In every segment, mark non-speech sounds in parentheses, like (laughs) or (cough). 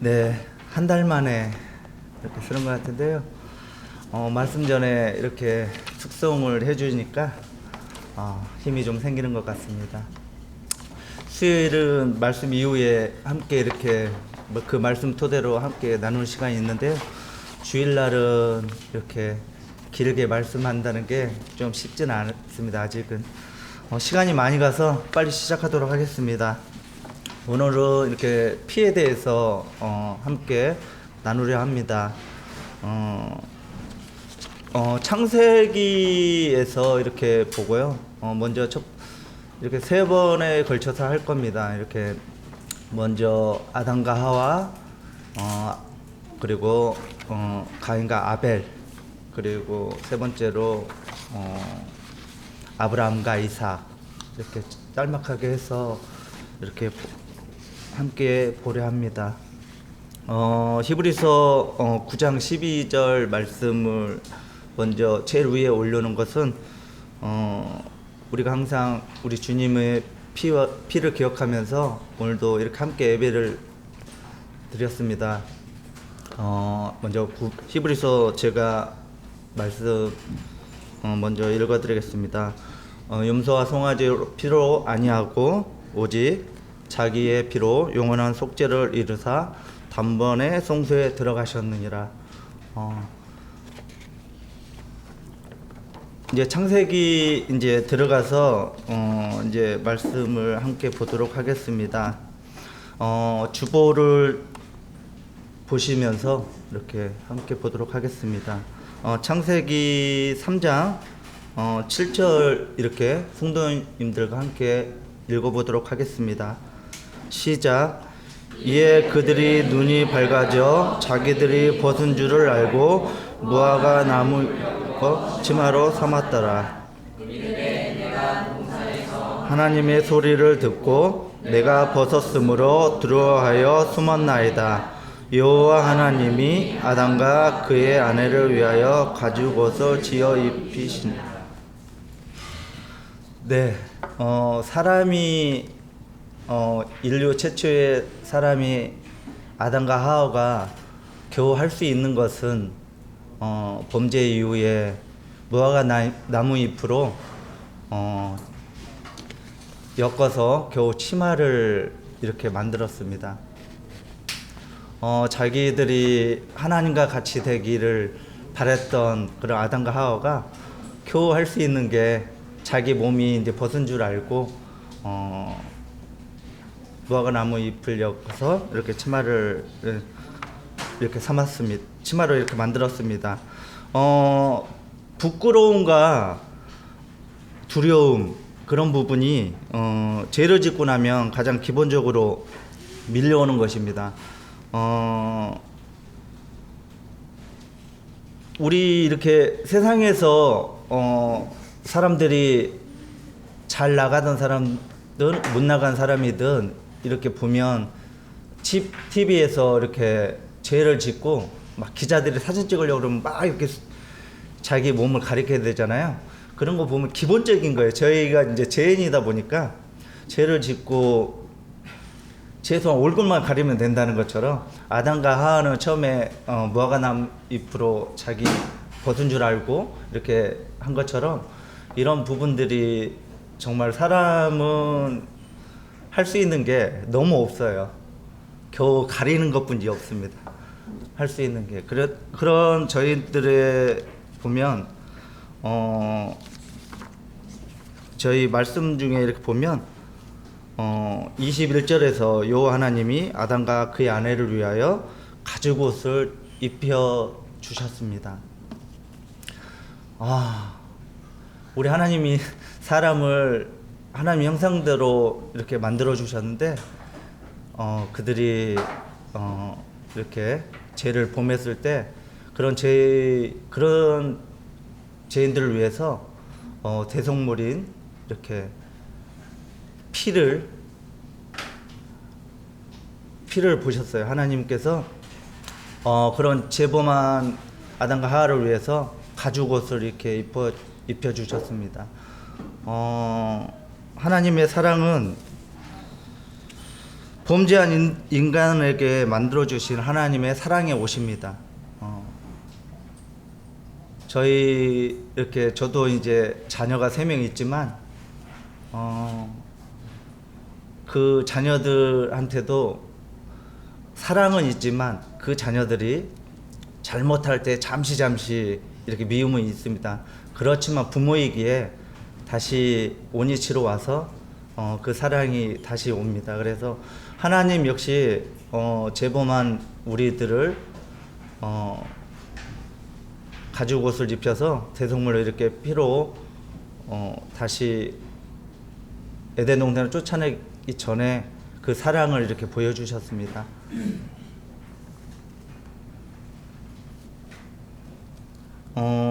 네, 한 달 만에 이렇게 쓰는 것 같은데요. 어, 말씀 전에 이렇게 숙성을 해주니까 어, 힘이 좀 생기는 것 같습니다. 수요일은 말씀 이후에 함께 이렇게 뭐그 말씀 토대로 함께 나눌 시간이 있는데요. 주일날은 이렇게 길게 말씀한다는 게 좀 쉽지는 않습니다. 아직은 어, 시간이 많이 가서 빨리 시작하도록 하겠습니다. 오늘은 이렇게 피에 대해서 어, 함께 나누려 합니다. 어, 어, 창세기에서 이렇게 보고요. 어, 먼저 첫, 이렇게 세 번에 걸쳐서 할 겁니다. 이렇게 먼저 아담과 하와, 어, 그리고 어, 가인과 아벨, 그리고 세 번째로 어, 아브라함과 이삭 이렇게 짤막하게 해서 이렇게 보- 함께 보려 합니다. 어, 히브리서 어, 9장 12절 말씀을 먼저 제일 위에 올려놓은 것은 어, 우리가 항상 우리 주님의 피와 피를 기억하면서 오늘도 이렇게 함께 예배를 드렸습니다. 어, 먼저 구- 히브리서 제가 말씀 어, 먼저 읽어드리겠습니다. 어, 염소와 송아지 피로 아니하고 오직 자기의 피로 영원한 속죄를 이루사 단번에 성소에 들어가셨느니라. 어, 이제 창세기 이제 들어가서 어, 이제 말씀을 함께 보도록 하겠습니다. 어, 주보를 보시면서 이렇게 함께 보도록 하겠습니다. 어, 창세기 3장 어, 7절 이렇게 성도님들과 함께 읽어보도록 하겠습니다. 시작. 이에 그들이 눈이 밝아져 자기들이 벗은 줄을 알고 무화과 나무 어, 치마로 삼았더라. 하나님의 소리를 듣고 내가 벗었으므로 두려워하여 숨었나이다. 여호와 하나님이 아담과 그의 아내를 위하여 가죽옷을 지어 입히신. 네, 어, 사람이 어, 인류 최초의 사람이 아담과 하와가 겨우 할 수 있는 것은 어, 범죄 이후에 무화과 나, 나무 잎으로 어, 엮어서 겨우 치마를 이렇게 만들었습니다. 어, 자기들이 하나님과 같이 되기를 바랬던 그런 아담과 하와가 겨우 할 수 있는 게 자기 몸이 이제 벗은 줄 알고 어, 무화과 나무 잎을 엮어서 이렇게 치마를 이렇게 삼았습니다. 치마를 이렇게 만들었습니다. 어, 부끄러움과 두려움 그런 부분이 어, 죄를 짓고 나면 가장 기본적으로 밀려오는 것입니다. 어, 우리 이렇게 세상에서 어, 사람들이 잘 나가던 사람든 못 나간 사람이든 이렇게 보면 집 TV에서 이렇게 죄를 짓고 막 기자들이 사진 찍으려고 그러면 막 이렇게 수- 자기 몸을 가리켜야 되잖아요. 그런 거 보면 기본적인 거예요. 저희가 이제 죄인이다 보니까 죄를 짓고 최소한 얼굴만 가리면 된다는 것처럼 아담과 하와는 처음에 어, 무화과나무 잎으로 자기 벗은 줄 알고 이렇게 한 것처럼 이런 부분들이 정말 사람은 할 수 있는 게 너무 없어요. 겨우 가리는 것뿐이 없습니다. 할 수 있는 게 그래, 그런 저희들의 보면 어 저희 말씀 중에 이렇게 보면 어 21절에서 요 하나님이 아담과 그의 아내를 위하여 가죽 옷을 입혀 주셨습니다. 아 우리 하나님이 사람을 하나님 형상대로 이렇게 만들어 주셨는데 어, 그들이 어, 이렇게 죄를 범했을 때 그런 죄 그런 죄인들을 위해서 어, 대성물인 이렇게 피를 피를 보셨어요. 하나님께서 어, 그런 죄범한 아담과 하와를 위해서 가죽 옷을 이렇게 입혀 입혀 주셨습니다. 어, 하나님의 사랑은 범죄한 인, 인간에게 만들어 주신 하나님의 사랑의 옷입니다. 어, 저희 이렇게 저도 이제 자녀가 세 명 있지만 어, 그 자녀들한테도 사랑은 있지만 그 자녀들이 잘못할 때 잠시 잠시 이렇게 미움은 있습니다. 그렇지만 부모이기에 다시 온이치로 와서 어, 그 사랑이 다시 옵니다. 그래서 하나님 역시 어, 재범한 우리들을 어, 가죽 옷을 입혀서 대성물로 이렇게 피로 어, 다시 에덴 동산을 쫓아내기 전에 그 사랑을 이렇게 보여주셨습니다. 어,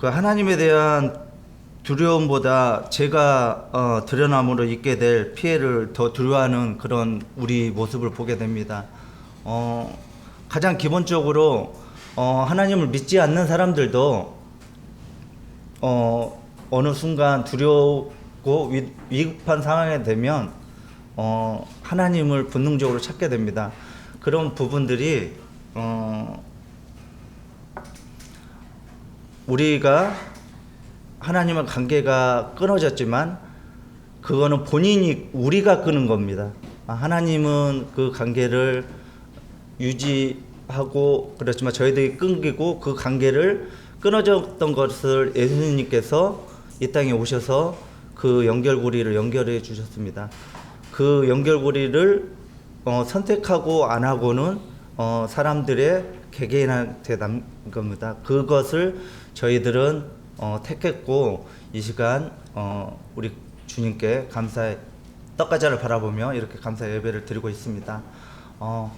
그 하나님에 대한 두려움보다 제가 어, 드러남으로 있게 될 피해를 더 두려워하는 그런 우리 모습을 보게 됩니다. 어, 가장 기본적으로 어, 하나님을 믿지 않는 사람들도 어, 어느 순간 두렵고 위, 위급한 상황에 되면 어, 하나님을 본능적으로 찾게 됩니다. 그런 부분들이 어, 우리가 하나님과 관계가 끊어졌지만 그거는 본인이 우리가 끊은 겁니다. 아, 하나님은 그 관계를 유지하고 그렇지만 저희들이 끊기고 그 관계를 끊어졌던 것을 예수님께서 이 땅에 오셔서 그 연결고리를 연결해 주셨습니다. 그 연결고리를 어, 선택하고 안 하고는 어, 사람들의 개개인한테 남 겁니다. 그것을 저희들은 어, 택했고 이 시간 어, 우리 주님께 감사의 떡과자를 바라보며 이렇게 감사 예배를 드리고 있습니다. 어,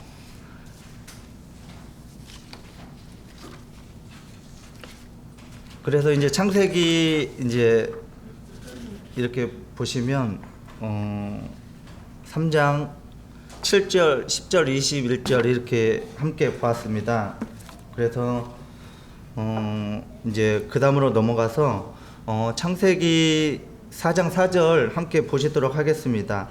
그래서 이제 창세기 이제 이렇게 보시면 어 3장 7절, 10절, 21절 이렇게 함께 보았습니다. 그래서 어 이제 그 다음으로 넘어가서 어 창세기 4장 4절 함께 보시도록 하겠습니다.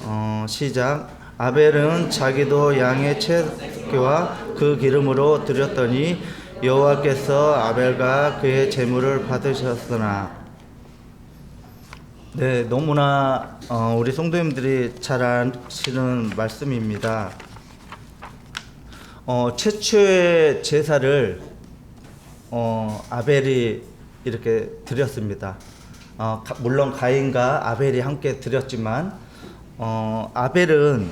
어 시작 아벨은 자기도 양의 채와 그 기름으로 드렸더니 여호와께서 아벨과 그의 제물을 받으셨으나 네 너무나 어, 우리 성도님들이 잘 아시는 말씀입니다. 어, 최초의 제사를 어, 아벨이 이렇게 드렸습니다. 어, 가- 물론 가인과 아벨이 함께 드렸지만 어, 아벨은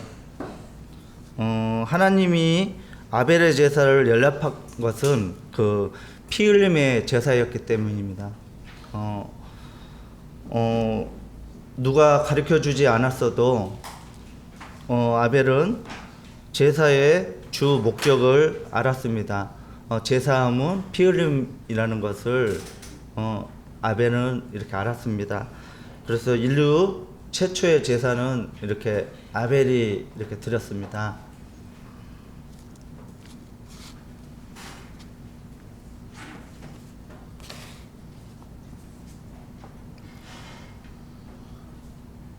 어, 하나님이 아벨의 제사를 연락한 것은 그 피 흘림의 제사였기 때문입니다. 어, 어, 누가 가르쳐 주지 않았어도 어, 아벨은 제사의 주 목적을 알았습니다. 어, 제사함은 피 흘림이라는 것을 어, 아벨은 이렇게 알았습니다. 그래서 인류 최초의 제사는 이렇게 아벨이 이렇게 드렸습니다.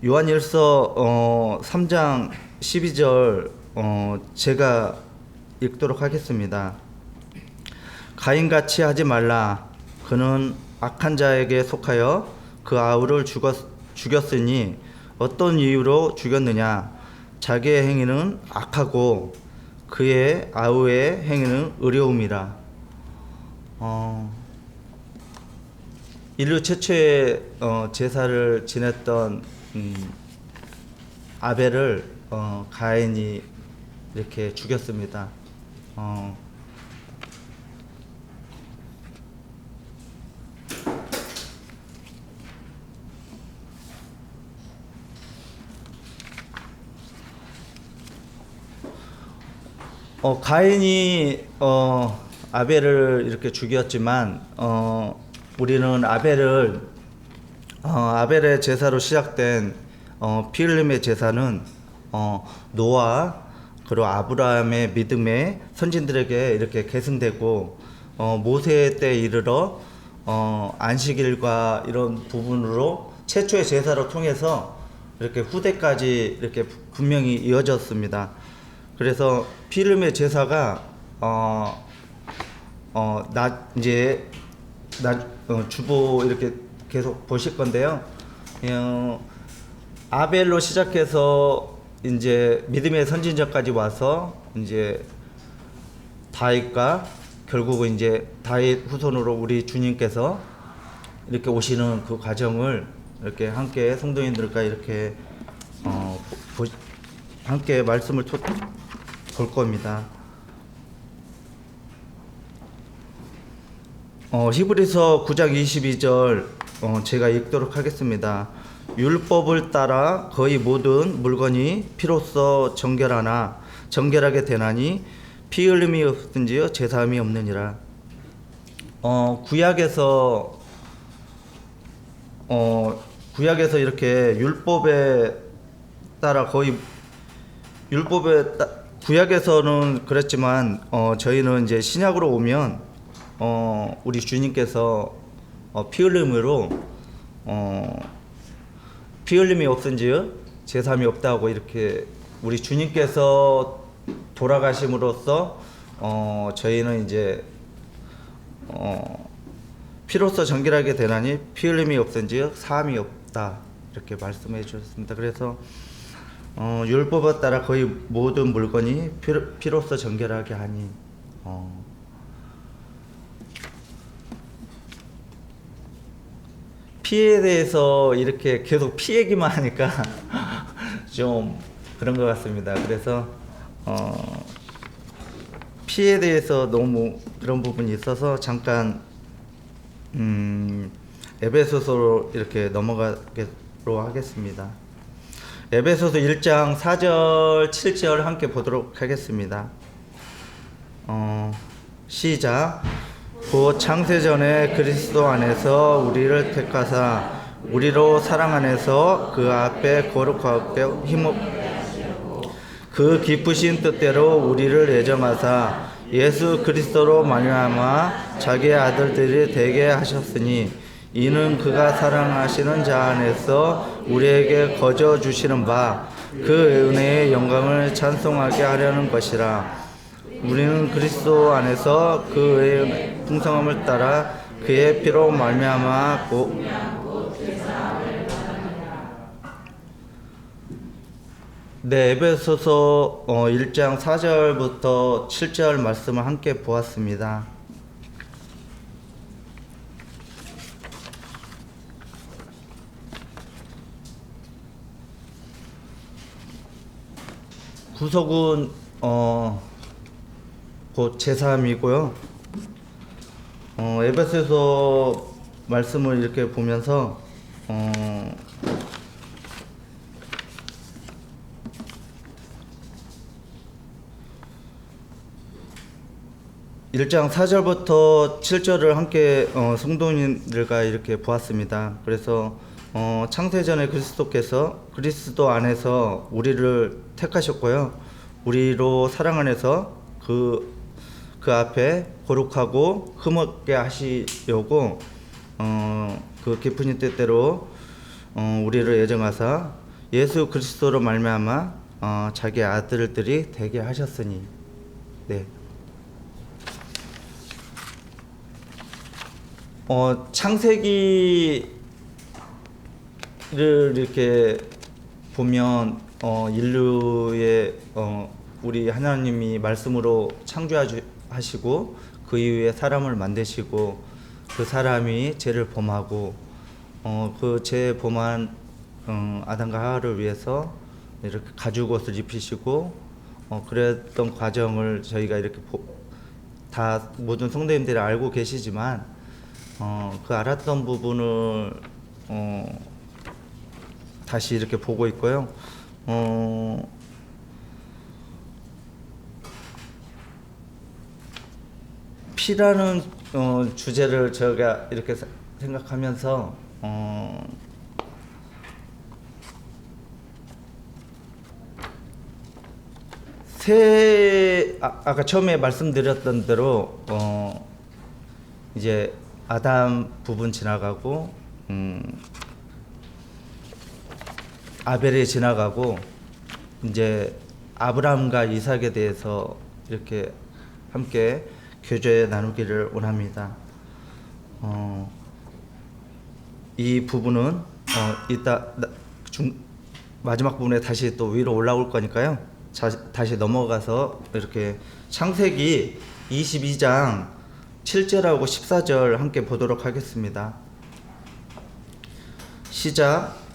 요한일서 어, 3장 12절 어, 제가 읽도록 하겠습니다. 가인같이 하지 말라. 그는 악한 자에게 속하여 그 아우를 죽었, 죽였으니 어떤 이유로 죽였느냐? 자기의 행위는 악하고 그의 아우의 행위는 의로움이라. 어, 인류 최초의 어, 제사를 지냈던 음, 아벨을 어, 가인이 이렇게 죽였습니다. 어, 어, 가인이 어, 아벨을 이렇게 죽였지만 어, 우리는 아벨을 어, 아벨의 제사로 시작된 어, 피 흘림의 제사는 어, 노아 그리고 아브라함의 믿음의 선진들에게 이렇게 계승되고 어, 모세 때 이르러 어, 안식일과 이런 부분으로 최초의 제사로 통해서 이렇게 후대까지 이렇게 분명히 이어졌습니다. 그래서 피름의 제사가 어, 어, 나 이제 나 어, 주보 이렇게 계속 보실 건데요. 어, 아벨로 시작해서 이제 믿음의 선진자까지 와서 이제 다윗과 결국은 이제 다윗 후손으로 우리 주님께서 이렇게 오시는 그 과정을 이렇게 함께 성도인들과 이렇게 어, 보, 함께 말씀을 토, 볼 겁니다. 어, 히브리서 9장 22절 어, 제가 읽도록 하겠습니다. 율법을 따라 거의 모든 물건이 피로써 정결하나 정결하게 되나니 피 흘림이 없든지요 제사함이 없느니라. 어, 구약에서 어, 구약에서 이렇게 율법에 따라 거의 율법에 따, 구약에서는 그랬지만 어, 저희는 이제 신약으로 오면 어, 우리 주님께서 어, 피 흘림으로 어, 피 흘림이 없은지요? 제삼이 없다고 이렇게 우리 주님께서 돌아가심으로써 어, 저희는 이제 어, 피로써 정결하게 되나니 피 흘림이 없은지요? 사함이 없다. 이렇게 말씀해 주셨습니다. 그래서 어, 율법에 따라 거의 모든 물건이 피로, 피로써 정결하게 하니 어, 피에 대해서 이렇게 계속 피 얘기만 하니까 (laughs) 좀 그런 것 같습니다. 그래서 어, 피에 대해서 너무 그런 부분이 있어서 잠깐 음, 에베소서로 이렇게 넘어가기로 하겠습니다. 에베소서 1장 4절 7절 함께 보도록 하겠습니다. 어, 시작. 곧 창세 전에 그리스도 안에서 우리를 택하사 우리로 사랑 안에서 그 앞에 거룩하게 힘없 그 기쁘신 뜻대로 우리를 예정하사 예수 그리스도로 말미암아 자기의 아들들이 되게 하셨으니 이는 그가 사랑하시는 자 안에서 우리에게 거저 주시는 바 그 은혜의 영광을 찬송하게 하려는 것이라 우리는 그리스도 안에서 그 의의 풍성함을 따라 그의 피로 말미암아 고 네, 에베소서 어, 1장 4절부터 7절 말씀을 함께 보았습니다. 구속은 어, 곧 제3이고요. 어, 에베소서 말씀을 이렇게 보면서 어, 일장 4절부터 7절을 함께 어, 성도님들과 이렇게 보았습니다. 그래서 어, 창세 전에 그리스도께서 그리스도 안에서 우리를 택하셨고요. 우리로 사랑 안에서 그, 그 앞에 거룩하고 흠없게 하시려고 어, 그 깊은 뜻대로 어, 우리를 예정하사 예수 그리스도로 말미암아 어, 자기 아들들이 되게 하셨으니 네. 어, 창세기 를 이렇게 보면 어, 인류의 어, 우리 하나님이 말씀으로 창조하시고 그 이후에 사람을 만드시고 그 사람이 죄를 범하고 어, 그죄 범한 어, 아담과 하와를 위해서 이렇게 가죽 옷을 입히시고 어, 그랬던 과정을 저희가 이렇게 보, 다 모든 성도님들이 알고 계시지만 어, 그 알았던 부분을 어, 다시 이렇게 보고 있고요. 어, 피라는 어, 주제를 제가 이렇게 사- 생각하면서 어, 새 아, 아까 처음에 말씀드렸던 대로 어, 이제 아담 부분 지나가고 음, 아벨이 지나가고 이제 아브라함과 이삭에 대해서 이렇게 함께 교제 나누기를 원합니다. 어, 이 부분은 어, 이따 나- 중, 마지막 부분에 다시 또 위로 올라올 거니까요. 자, 다시 넘어가서 이렇게 창세기 22장 7절하고 14절 함께 보도록 하겠습니다. 시작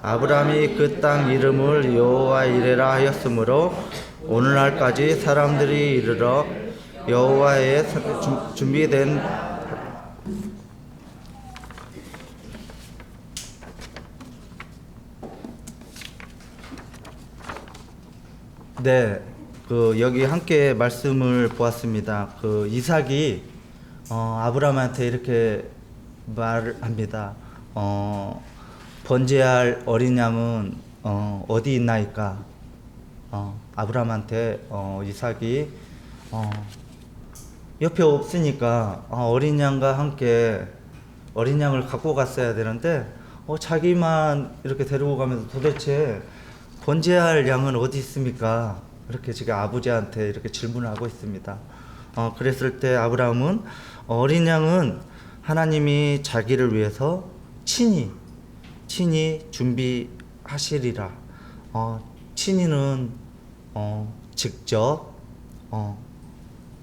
아브라함이 그 땅 이름을 여호와 이레라 하였으므로 오늘날까지 사람들이 이르러 여호와의 준비된 네, 그 여기 함께 말씀을 보았습니다. 그 이삭이 어, 아브라함한테 이렇게 말합니다. 어, 번제할 어린 양은 어, 어디 있나이까? 어, 아브라함한테 어, 이삭이 어, 옆에 없으니까 어, 어린 양과 함께 어린 양을 갖고 갔어야 되는데 어, 자기만 이렇게 데리고 가면서 도대체 번제할 양은 어디 있습니까? 이렇게 지금 아버지한테 이렇게 질문을 하고 있습니다. 어, 그랬을 때 아브라함은 어린 양은 하나님이 자기를 위해서 친히 친히 준비하시리라. 어, 친히는 어, 직접 어,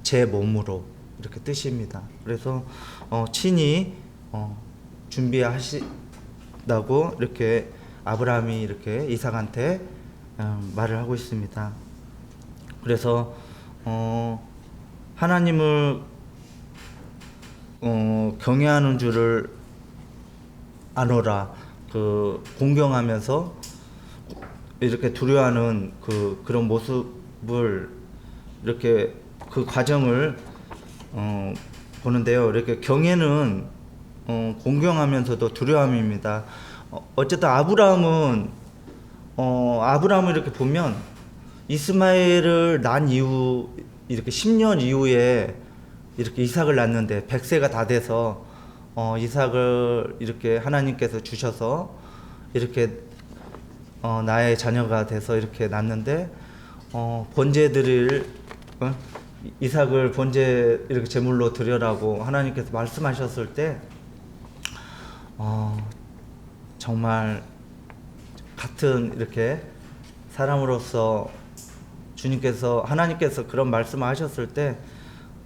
제 몸으로 이렇게 뜻입니다. 그래서 어, 친히 어, 준비하시다고 이렇게 아브라함이 이렇게 이삭한테 어, 말을 하고 있습니다. 그래서 어, 하나님을 어, 경외하는 줄을 아노라 그 공경하면서 이렇게 두려워하는 그 그런 모습을 이렇게 그 과정을 어, 보는데요. 이렇게 경외는 어, 공경하면서도 두려움입니다. 어, 어쨌든 아브라함은 어, 아브라함을 이렇게 보면 이스마엘을 낳은 이후 이렇게 10년 이후에 이렇게 이삭을 낳는데 100세가 다 돼서 어, 이삭을 이렇게 하나님께서 주셔서 이렇게 어, 나의 자녀가 돼서 이렇게 낳는데 어, 번제 드릴 어? 이삭을 번제 이렇게 제물로 드려라고 하나님께서 말씀하셨을 때 어, 정말 같은 이렇게 사람으로서 주님께서 하나님께서 그런 말씀을 하셨을 때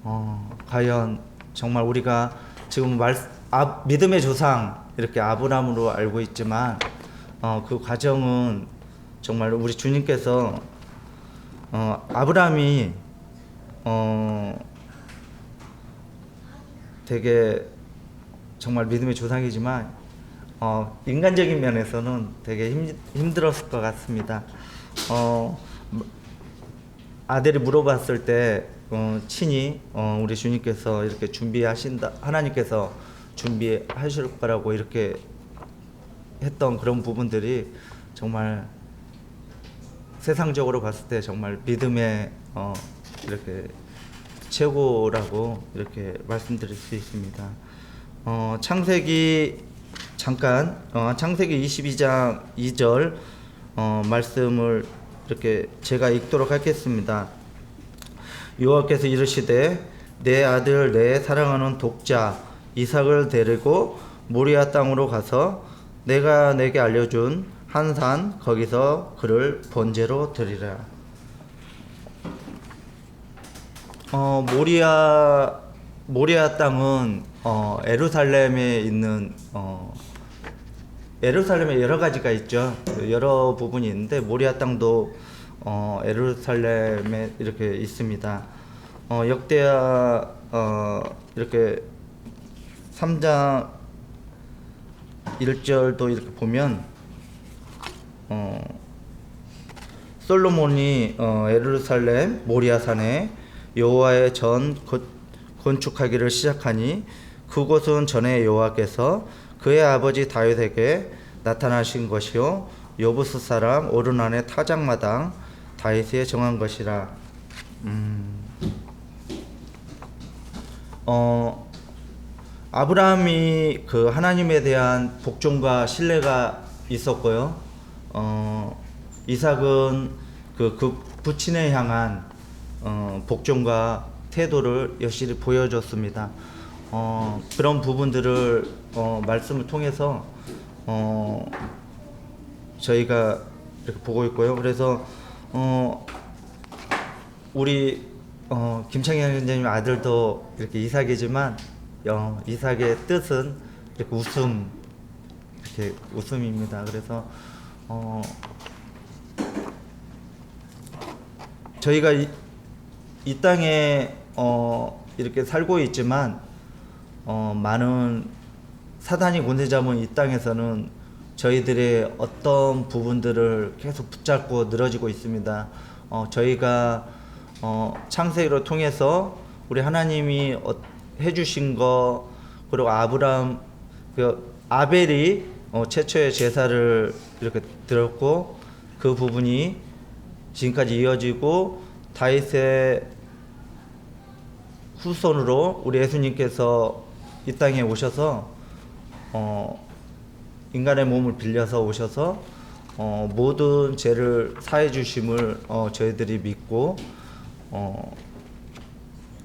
어, 과연 정말 우리가 지금 말, 아, 믿음의 조상 이렇게 아브라함으로 알고 있지만 어, 그 과정은 정말 우리 주님께서 어, 아브라함이 어, 되게 정말 믿음의 조상이지만 어, 인간적인 면에서는 되게 힘, 힘들었을 것 같습니다. 어, 아들이 물어봤을 때 어, 친히 어, 우리 주님께서 이렇게 준비하신다 하나님께서 준비하실 거라고 이렇게 했던 그런 부분들이 정말 세상적으로 봤을 때 정말 믿음의 어, 이렇게 최고라고 이렇게 말씀드릴 수 있습니다. 어, 창세기 잠깐 어, 창세기 22장 2절 어, 말씀을 이렇게 제가 읽도록 하겠습니다. 여호와께서 이르시되 내 아들 내 사랑하는 독자 이삭을 데리고 모리아 땅으로 가서 내가 내게 알려준 한 산 거기서 그를 번제로 드리라. 어 모리아 모리아 땅은 어 에루살렘에 있는 어 에루살렘에 여러 가지가 있죠. 그 여러 부분이 있는데 모리아 땅도 어 에루살렘에 이렇게 있습니다. 어 역대하 어 이렇게 3장 1절도 이렇게 보면 어 솔로몬이 어, 예루살렘 모리아산에 여호와의 전 건- 건축하기를 시작하니 그곳은 전에 여호와께서 그의 아버지 다윗에게 나타나신 것이요 요부스 사람 오르난의 타작마당 다윗에 정한 것이라. 음. 어 아브라함이 그 하나님에 대한 복종과 신뢰가 있었고요. 어, 이삭은 그, 그 부친에 향한 어, 복종과 태도를 여실히 보여줬습니다. 어, 그런 부분들을 어, 말씀을 통해서 어, 저희가 이렇게 보고 있고요. 그래서 어, 우리 어, 김창현 위원장님 아들도 이렇게 이삭이지만 어, 이삭의 뜻은 이렇게 웃음 이렇게 웃음입니다. 그래서 어, 저희가 이, 이 땅에 어, 이렇게 살고 있지만 어, 많은 사단이 권세 잡은 이 땅에서는 저희들의 어떤 부분들을 계속 붙잡고 늘어지고 있습니다. 어, 저희가 어, 창세기를 통해서 우리 하나님이 어, 해주신 거 그리고 아브람 그 아벨이 어, 최초의 제사를 이렇게 드렸고 그 부분이 지금까지 이어지고 다윗의 후손으로 우리 예수님께서 이 땅에 오셔서 어, 인간의 몸을 빌려서 오셔서 어, 모든 죄를 사해 주심을 어, 저희들이 믿고 어,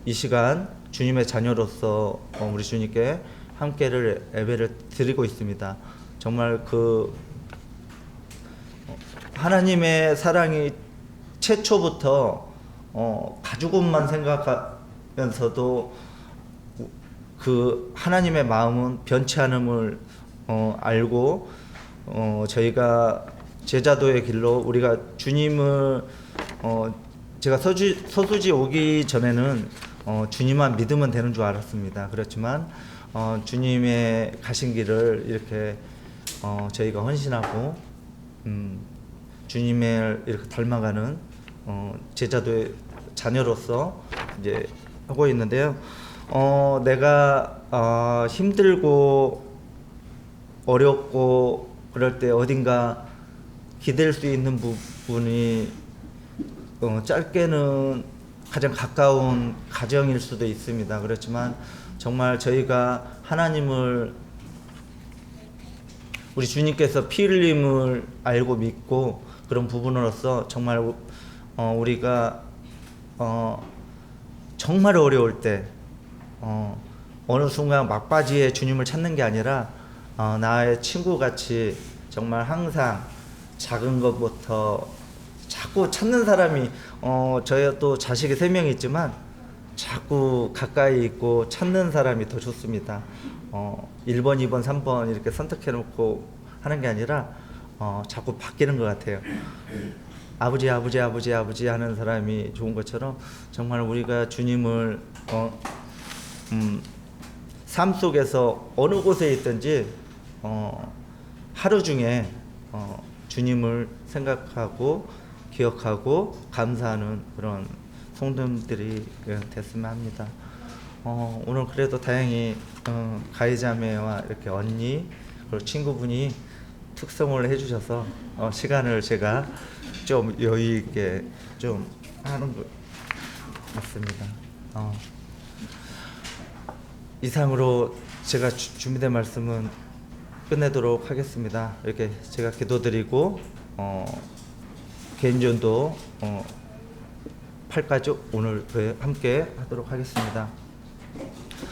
이 시간 주님의 자녀로서 어, 우리 주님께 함께를 예배를 드리고 있습니다. 정말 그 어, 하나님의 사랑이 최초부터 어, 가족만 생각하면서도 그 하나님의 마음은 변치 않음을 어, 알고 어, 저희가 제자도의 길로 우리가 주님을 어, 제가 서주, 서수지 오기 전에는 어, 주님만 믿으면 되는 줄 알았습니다. 그렇지만 어, 주님의 가신 길을 이렇게 어, 저희가 헌신하고 음, 주님을 이렇게 닮아가는 어, 제자도의 자녀로서 이제 하고 있는데요. 어, 내가 어, 힘들고 어렵고 그럴 때 어딘가 기댈 수 있는 부분이 어, 짧게는 가장 가까운 가정일 수도 있습니다. 그렇지만 정말 저희가 하나님을 우리 주님께서 피 흘림을 알고 믿고 그런 부분으로서 정말 우- 어, 우리가 어, 정말 어려울 때 어, 어느 순간 막바지에 주님을 찾는 게 아니라 어, 나의 친구 같이 정말 항상 작은 것부터 자꾸 찾는 사람이 어, 저희 또 자식이 세 명 있지만 자꾸 가까이 있고 찾는 사람이 더 좋습니다. 어, 1번, 2번, 3번 이렇게 선택해 놓고 하는 게 아니라 어, 자꾸 바뀌는 것 같아요. 아버지, 아버지, 아버지, 아버지 하는 사람이 좋은 것처럼 정말 우리가 주님을 어, 음, 삶 속에서 어느 곳에 있든지 어, 하루 중에 어, 주님을 생각하고 기억하고 감사하는 그런 성도들이 예, 됐으면 합니다. 어, 오늘 그래도 다행히 어, 가해자매와 이렇게 언니 그리고 친구분이 특성을 해주셔서 어, 시간을 제가 좀 여유 있게 좀 하는 거 맞습니다. 어. 이상으로 제가 주- 준비된 말씀은 끝내도록 하겠습니다. 이렇게 제가 기도드리고 어, 개인전도 어, 8가지 오늘 함께 하도록 하겠습니다.